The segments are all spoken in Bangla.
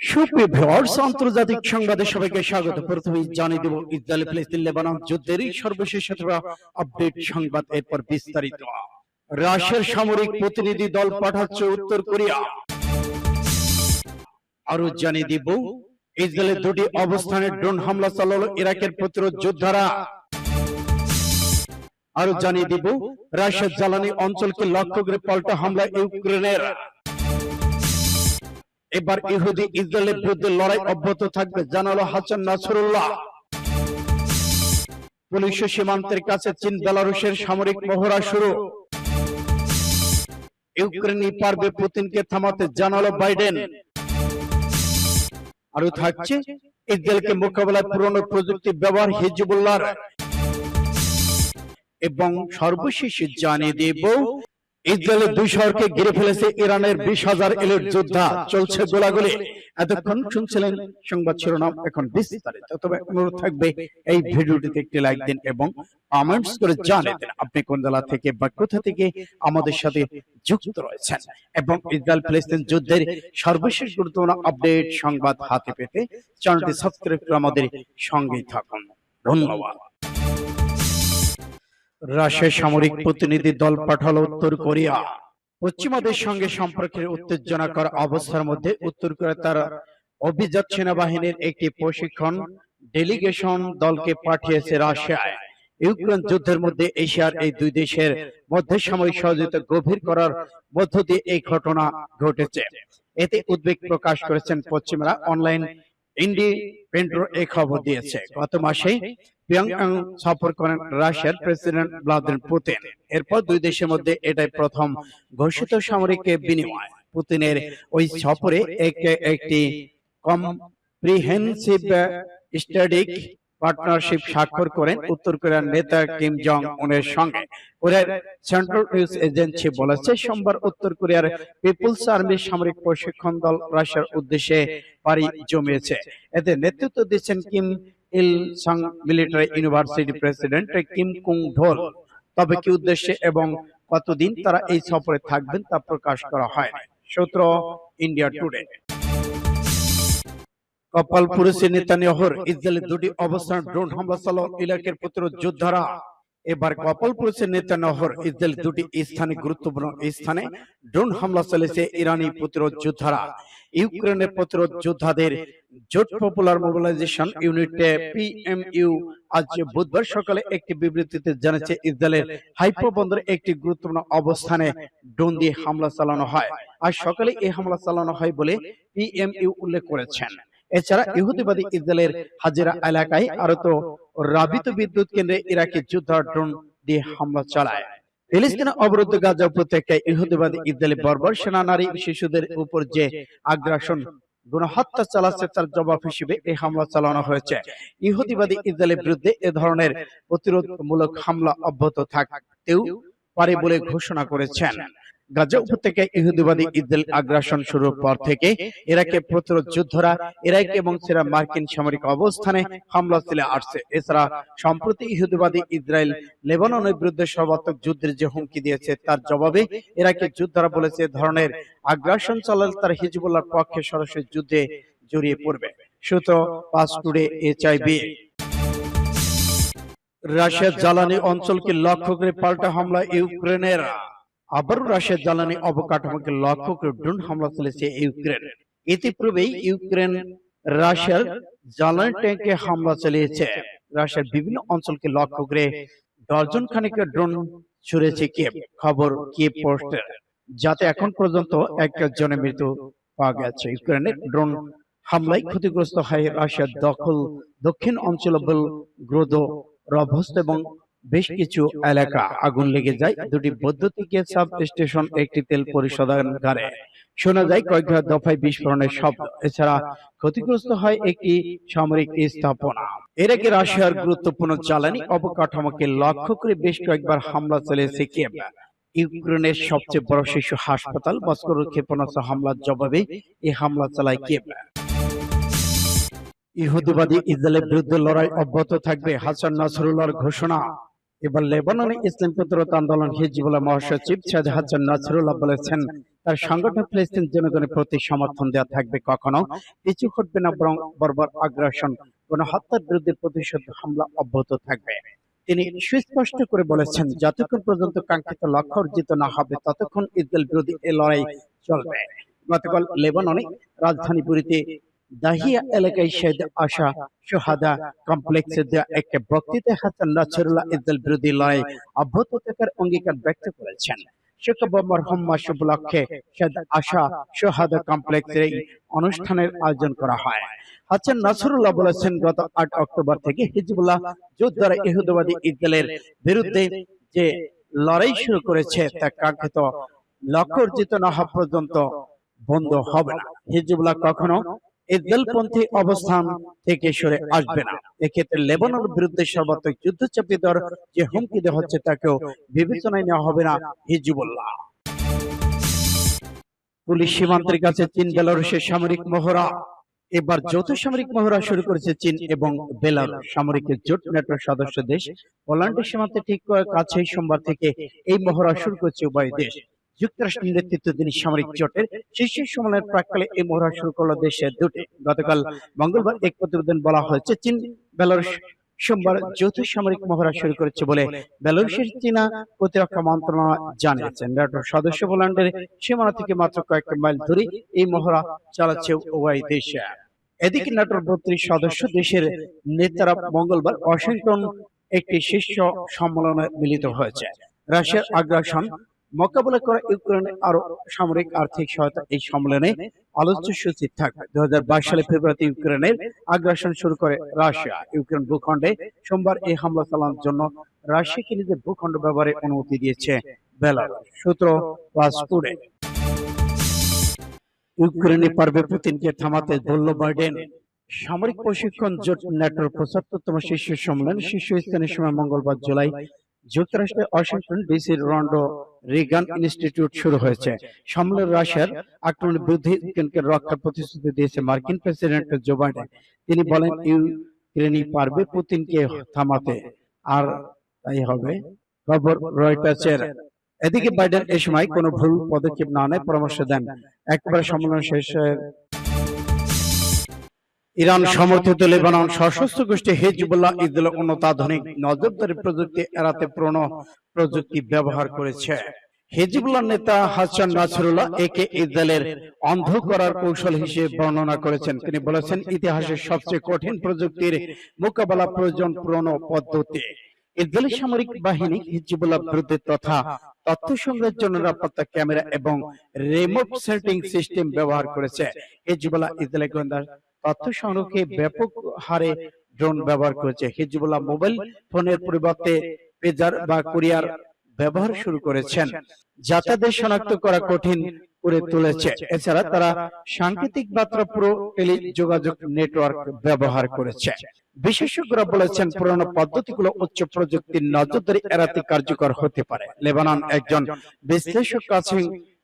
সুপ্রিয় ভিউয়ার্স আন্তর্জাতিক সংবাদে সবাইকে স্বাগত। প্রথমেই জানিয়ে দেব ইসরায়েল ফিলিস্তিন লেবানন যুদ্ধের সর্বশেষ আপডেট সংবাদ এরপর বিস্তারিত। রাশিয়ার সামরিক প্রতিনিধি দল পাঠাচ্ছে উত্তর কোরিয়া। আরও জানিয়ে দিব ইসরায়েলের দুটি অবস্থানে ড্রোন হামলা চালালো ইরাকের প্রতিরোধ যোদ্ধারা। আরও জানিয়ে দিব রাশিয়ার জ্বালানি অঞ্চলকে লক্ষ্য করে পাল্টা হামলা ইউক্রেনের। এবার ইহুদি ইসরায়েলের বিরুদ্ধে লড়াই অব্যাহত থাকবে জানালো হাসান নাসরুল্লাহ। পুলিশ সীমান্তের কাছে চীন বেলারুশের সামরিক মহড়া শুরু। ইউক্রেনই পারবে পুতিনকে থামাতে জানালো বাইডেন। আরও থাকছে ইসরায়েলকে মোকাবেলায় পুরনো প্রযুক্তি ব্যবহার হিজবুল্লাহর। এবং সর্বশেষ জানিয়ে দেব ইসরায়েলের দুই শহরকে ঘিরে ফেলেছে ইরানের বিশ হাজার এলিট যোদ্ধা। চলছে গোলাগুলি। এতক্ষণ শুনছিলেন সংবাদ শিরোনাম এখন বিস্তারিত। তবে অনুরোধ থাকবে, এই ভিডিওটিতে একটি লাইক দিন এবং কমেন্টস করে জানিয়ে দিন আপনি কোন জেলা থেকে বা কোথা থেকে আমাদের সাথে যুক্ত রয়েছেন? এবং ইসরায়েল ফিলিস্তিন যুদ্ধের সর্বশেষ গুরুত্বপূর্ণ আপডেট সংবাদ হাতে পেতে চ্যানেলটি সাবস্ক্রাইব করে আমাদের সঙ্গেই থাকুন। ধন্যবাদ। রাশিয়ার সামরিক প্রতিনিধি দল পাঠালো উত্তর কোরিয়া। পশ্চিমাদের সঙ্গে সম্পর্কের উত্তেজনাকর অবস্থার মধ্যে উত্তর কোরিয়া তার অভিজাত সেনাবাহিনীর একটি প্রশিক্ষণ ডেলিগেশন দলকে পাঠিয়েছে রাশিয়ায়। ইউক্রেন যুদ্ধের মধ্যে এশিয়ার এই দুই দেশের মধ্যে সামরিক সহযোগিতা গভীর করার মধ্য দিয়ে এই ঘটনা ঘটেছে। এতে উদ্বেগ প্রকাশ করেছেন পশ্চিমরা অনলাইন ইন্ডিপেন্ডেন্ট এই খবর দিয়েছে। গত মাসে পিয়ংয়াং সফর করেন রাশিয়ার প্রেসিডেন্ট ভ্লাদিমির পুতিন। এরপর দুই দেশের মধ্যে এটাই প্রথম ঘোষিত সামরিক বিনিময়। পুতিনের ওই সফরে একটি কম্প্রিহেন্সিভ স্ট্র্যাটেজিক পার্টনারশিপ স্বাক্ষর করেন উত্তর কোরিয়ার নেতা কিম জং উনের সঙ্গে। কোরিয়ার সেন্ট্রাল নিউজ এজেন্সি বলেছে সোমবার উত্তর কোরিয়ার পিপলস আর্মির সামরিক প্রশিক্ষণ দল রাশিয়ার উদ্দেশ্যে পাড়ি জমিয়েছে। এতে নেতৃত্ব দিচ্ছেন Kim Il Sung military university president Kim কুং ঢোল তবে কি উদ্দেশ্যে এবং কতদিন তারা এই সফরে থাকবেন তা প্রকাশ করা হয়? সূত্র ইন্ডিয়া টুডে কপাল পুরুষে নেতানিয়াহুর ইসরায়েলের দুটি অবস্থান ড্রোন হামলা চালাও ইরাকের প্রতিরোধ যোদ্ধারা। এবার কপাল পুরুষের নেতানিয়াহুর ইসরায়েল দুটি স্থানে গুরুত্বপূর্ণ স্থানে ড্রোন হামলা চালিয়েছে ইরানি প্রতিরোধ যোদ্ধারা। ইউক্রেনের প্রতিরোধ যোদ্ধাদের জোট পপুলার মোবিলাইজেশন ইউনিটে পিএমইউ আজ বুধবার সকালে একটি বিবৃতিতে জানিয়েছে ইসরায়েলের হাইপো বন্দরে একটি গুরুত্বপূর্ণ অবস্থানে ড্রোন দিয়ে হামলা চালানো হয়। আজ সকালে এই হামলা চালানো হয় বলে পিএমইউ উল্লেখ করেছেন এছাড়া ইহুদিবাদী ইসরায়েলের হাজিরা এলাকায় আরও তো রাবিত বিদ্যুৎ কেন্দ্রে ইরাকি যোদ্ধা ড্রোন দিয়ে হামলা চালায়। ফিলিস্তিনে অবরুদ্ধ গাজা উপত্যকায় ইহুদিবাদী ইসরায়েলি বর্বর সেনা নারী শিশুদের উপর যে আগ্রাসন গণহত্যা চালাচ্ছে তার জবাব হিসেবে এই হামলা চালানো হয়েছে। ইহুদিবাদী ইসরায়েলের বিরুদ্ধে এ ধরনের প্রতিরোধমূলক হামলা অব্যাহত থাকতেও পারে বলে ঘোষণা করেছেন। গাজা উপত্যকায় ইহুদিবাদী ইসরায়েল আগ্রাসন শুরুর পর থেকে ইরাকে প্রতিরোধ যুদ্ধরা ইরাক এবং সেরা মার্কিন সামরিক অবস্থানে হামলা চলে আসছে। এছাড়া সম্প্রতি ইহুদিবাদী ইসরায়েল লেবাননের বিরুদ্ধে সর্বাত্মক যুদ্ধের যে হুমকি দিয়েছে তার জবাবে ইরাকের যোদ্ধারা বলেছে ধরনের আগ্রাসন চালালে তার হিজবুল্লাহর পক্ষে সরাসরি যুদ্ধে জড়িয়ে পড়বে। সূত্র পাস টুডে এইচআইবি রাশিয়ার জ্বালানি অঞ্চলকে লক্ষ্য করে পাল্টা হামলা ইউক্রেনের আবারও রাশিয়ার জ্বালানি অবকাঠামোকে লক্ষ্য করে ড্রোন হামলা চলেছে ইউক্রেন। ইতিপূর্বেই ইউক্রেন রাশিয়ার জ্বালানি ট্যাঙ্কে হামলা চালিয়েছে। রাশিয়ার বিভিন্ন অঞ্চলকে লক্ষ্য করে ডজন খানিক ড্রোন ছুড়েছে কিয়েভ। খবর কিয়েভ পোস্টের যাতে এখন পর্যন্ত একজনের মৃত্যু পাওয়া গেছে। ইউক্রেনের ড্রোন হামলায় ক্ষতিগ্রস্ত হয় রাশিয়ার দখল দক্ষিণ অঞ্চল গ্রোদ রভস্ত এবং বেশ কিছু এলাকা আগুন লেগে যায়। দুটি বৈদ্যুতিক সাব স্টেশন একটি তেল পরিশোধনাগারে শোনা যায় কয়েক দফায় বিস্ফোরণের শব্দ। এছাড়া ক্ষতিগ্রস্ত হয় একটি সামরিক স্থাপনা। এর আগে রাশিয়ার গুরুত্বপূর্ণ জ্বালানি অবকাঠামোকে লক্ষ্য করে বেশ কয়েকবার হামলা চালিয়েছে কিয়েভ। ইউক্রেনের সবচেয়ে বড় শিশু হাসপাতাল মস্কোর ক্ষেপণাস্ত্র হামলার জবাবে এই হামলা চালায় কিয়েভ। ইহুদিবাদী ইসরায়েলের বিরুদ্ধে লড়াই অব্যাহত থাকবে হাসান নাসরুল্লাহর ঘোষণা এবার লেবাননে ইসলাম প্রতিরোধ আন্দোলন হিজবুল্লাহ মহাসচিব হাসান নাসরুল্লাহ বলেছেন, তার সংগঠন ফিলিস্তিন জনগণের প্রতি সমর্থন দেওয়া থাকবে কখনো। পিছু হটবে না, বরং বর্বর আগ্রাসন কোন হত্যার বিরুদ্ধে প্রতিশোধ হামলা অব্যাহত থাকবে। তিনি সুস্পষ্ট করে বলেছেন, যতক্ষণ পর্যন্ত কাঙ্ক্ষিত লক্ষ্য অর্জিত না হবে, ততক্ষণ ইসরায়েল বিরোধী এ লড়াই চলবে। গতকাল লেবাননে রাজধানী পুরীতে দাহিয়া এলাকায় শেদ আশা সোহাদা দেওয়া বক্তৃতায় হাসান নাসরুল্লাহ ইসরায়েল বিরোধী অব্যাহত থাকার অঙ্গীকার ব্যক্ত করেছেন শুক্রবার মাস উপলক্ষে শেদ আশা সোহাদা অনুষ্ঠানের আয়োজন করা হয় হাসান নাসরুল্লাহ বলেছেন গত আট অক্টোবর থেকে হিজবুল্লাহ যোদ্ধারা ইহুদবাদী ইসরায়েলের বিরুদ্ধে যে লড়াই শুরু করেছে তা কাঙ্ক্ষিত লক্ষ্য অর্জিত না হওয়া পর্যন্ত বন্ধ হবে না হিজবুল্লাহ কখনো ইসরায়েলপন্থী অবস্থান থেকে সরে আসবে না। এক্ষেত্রে লেবাননের বিরুদ্ধে সর্বাত্মক যুদ্ধ চাপিয়ে দেওয়ার যে হুমকি দেওয়া হচ্ছে, তাকেও বিবেচনায় নেওয়া হবে না পুলিশ সীমান্তের কাছে চীন বেলারুশের সামরিক মহড়া। এবার যৌথ সামরিক মহড়া শুরু করেছে চীন এবং বেলারুশ। সামরিক জোট নেটওয়ার্ক সদস্য দেশ, পোল্যান্ডের সীমান্তে ঠিক কাছেই সোমবার থেকে এই মহড়া শুরু করেছে উভয় দেশ। যুক্তরাষ্ট্রের নেতৃত্বাধীন সামরিক জোটের শীর্ষ সম্মেলনের প্রাককালে এই মহড়া শুরু করল দেশের দুটি গতকাল মঙ্গলবার এক প্রতিবেদন বলা হয়েছে চীন বেলারুশ সোমবার যৌথ সামরিক মহড়া শুরু করেছে বলে বেলারুশের চীনা প্রতিরক্ষা মন্ত্রণালয় জানিয়েছেন। নেটোর সদস্য পোল্যান্ডের সীমানা থেকে মাত্র কয়েক মাইল দূরে এই মহড়া চালাচ্ছে উভয় দেশে। এদিকে নেটোর বত্রিশ সদস্য দেশের নেতারা মঙ্গলবার ওয়াশিংটন একটি শীর্ষ সম্মেলনে মিলিত হয়েছে। রাশিয়ার আগ্রাসন মোকাবিলা করা ইউক্রেনে আরও সামরিক আর্থিক সহায়তা এই সম্মেলনে আলোচ্য সূচি থাকবে। দু সালে ফেব্রুয়ারিতে ইউক্রেনের আগ্রাসন শুরু করে রাশিয়া। ইউক্রেন ভূখণ্ডে সোমবার এই হামলা চালানোর জন্য রাশিয়াকে নিজের ভূখণ্ড ব্যবহারের অনুমতি দিয়েছে বেলারুশ। সূত্র পাসপোর্টে ইউক্রেনে পারবে পুতিনকে থামাতে বলল বাইডেন। সামরিক প্রশিক্ষণ জোট ন্যাটোর পঁচাত্তরতম শীর্ষ সম্মেলন শীর্ষস্থানের সময় মঙ্গলবার জুলাই যুক্তরাষ্ট্রের ওয়াশিংটন ডিসির রন্ডো রিগান ইনস্টিটিউট শুরু হয়েছে। সম্মেলন রাশিয়ার আক্রমণের বিরুদ্ধে ইউক্রেনকে রক্ষার প্রতিশ্রুতি দিয়েছে মার্কিন প্রেসিডেন্ট জো বাইডেন। তিনি বলেন, ইউক্রেনই পারবে পুতিনকে থামাতে। আর তাই হবে। খবর রয়টার্সের। এদিকে বাইডেন এ সময় কোনো ভুল পদক্ষেপ না নেয় পরামর্শ দেন। একবার সম্মেলন শেষে ইরান সমর্থিত লেবানন সশস্ত্র গোষ্ঠী হিজবুল্লাহ ইসরায়েলের উন্নত আধুনিক নজরদারি প্রযুক্তি এড়াতে প্রণ প্রযুক্তি ব্যবহার করেছে। হিজবুল্লাহ নেতা হাসান নাসরুল্লাহ একে ইসরায়েলের অন্ধ করার কৌশল হিসেবে বর্ণনা করেছেন। তিনি বলেছেন ইতিহাসের সবচেয়ে কঠিন প্রযুক্তির মোকাবেলা প্রয়োজন পুরনো পদ্ধতি। ইসরায়েলি সামরিক বাহিনী হিজবুল্লাহ বিরুদ্ধে তথা তথ্য সংগ্রহের জন্য নিরাপত্তা ক্যামেরা এবং রিমোট সেটিং সিস্টেম ব্যবহার করেছে। হিজবুল্লাহ ইসরায়েলি গোয়েন্দা তথ্য সংগ্রহে ব্যাপক হারে ড্রোন ব্যবহার করেছে। হিজবুল্লাহ মোবাইল ফোনের পরিবর্তে পেজার বা কুরিয়ার ব্যবহার শুরু করেছেন যাতায়াতের শনাক্ত করা কঠিন করে তুলেছে। এছাড়া তারা সাংকেতিক মাত্রা পুরো টেলি যোগাযোগ নেটওয়ার্ক ব্যবহার করেছে। বিশেষজ্ঞরা বলেছেন পুরনো পদ্ধতিগুলো উচ্চ প্রযুক্তির নজরদারি এড়াতে কার্যকর হতে পারে। লেবানন একজন বিশ্লেষক কাছে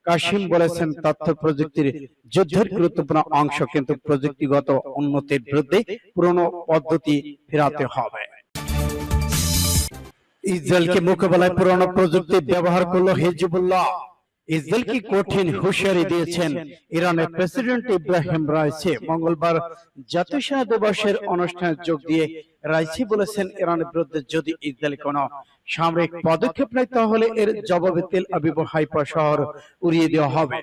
কাশিম বলেছেন তথ্য প্রযুক্তির যুদ্ধের গুরুত্বপূর্ণ অংশ কিন্তু প্রযুক্তিগত উন্নতির বিরুদ্ধে পুরনো পদ্ধতি ফেরাতে হবে। ইসরায়েলকে মোকাবেলায় পুরনো প্রযুক্তি ব্যবহার করল হিজবুল্লাহ। ইসরায়েলকে কঠিন হুঁশিয়ারি দিয়েছেন ইরানের প্রেসিডেন্ট ইব্রাহিম রাইসি। মঙ্গলবার জাতীয় সেনা দিবসের অনুষ্ঠানে যোগ দিয়ে রাইসি বলেছেন ইরানের বিরুদ্ধে যদি ইসরায়েল কোনো সামরিক পদক্ষেপ নেয় তাহলে এর জবাবে তেল আবিব হাইপা শহর উড়িয়ে দেওয়া হবে।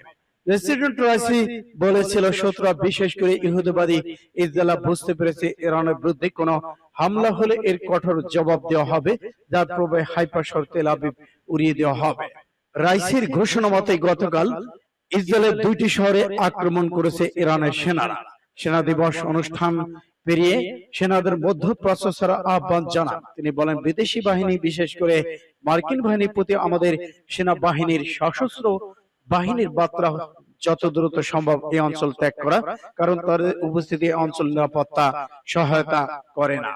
প্রেসিডেন্ট রাইসি বলেছিল শত্রুরা বিশেষ করে ইহুদিবাদী ইসরায়েল বুঝতে পেরেছে ইরানের বিরুদ্ধে কোনো হামলা হলে এর কঠোর জবাব দেওয়া হবে যার প্রভাবে হাইপা শহর তেল আবিব উড়িয়ে দেওয়া হবে। রাইসির ঘোষণা মতে গতকাল ইসরায়েলের দুইটি শহরে আক্রমণ করেছে ইরানের সেনারা। সেনা দিবস অনুষ্ঠান পেরিয়ে সেনাদের মধ্য প্রসেসর আহ্বান জানান তিনি বলেন বিদেশি বাহিনী বিশেষ করে মার্কিন বাহিনীর প্রতি আমাদের সেনাবাহিনীর সশস্ত্র বাহিনীর বার্তা যত দ্রুত সম্ভব এই অঞ্চল ত্যাগ করা কারণ তাদের উপস্থিতি অঞ্চল নিরাপত্তা সহায়তা করে না।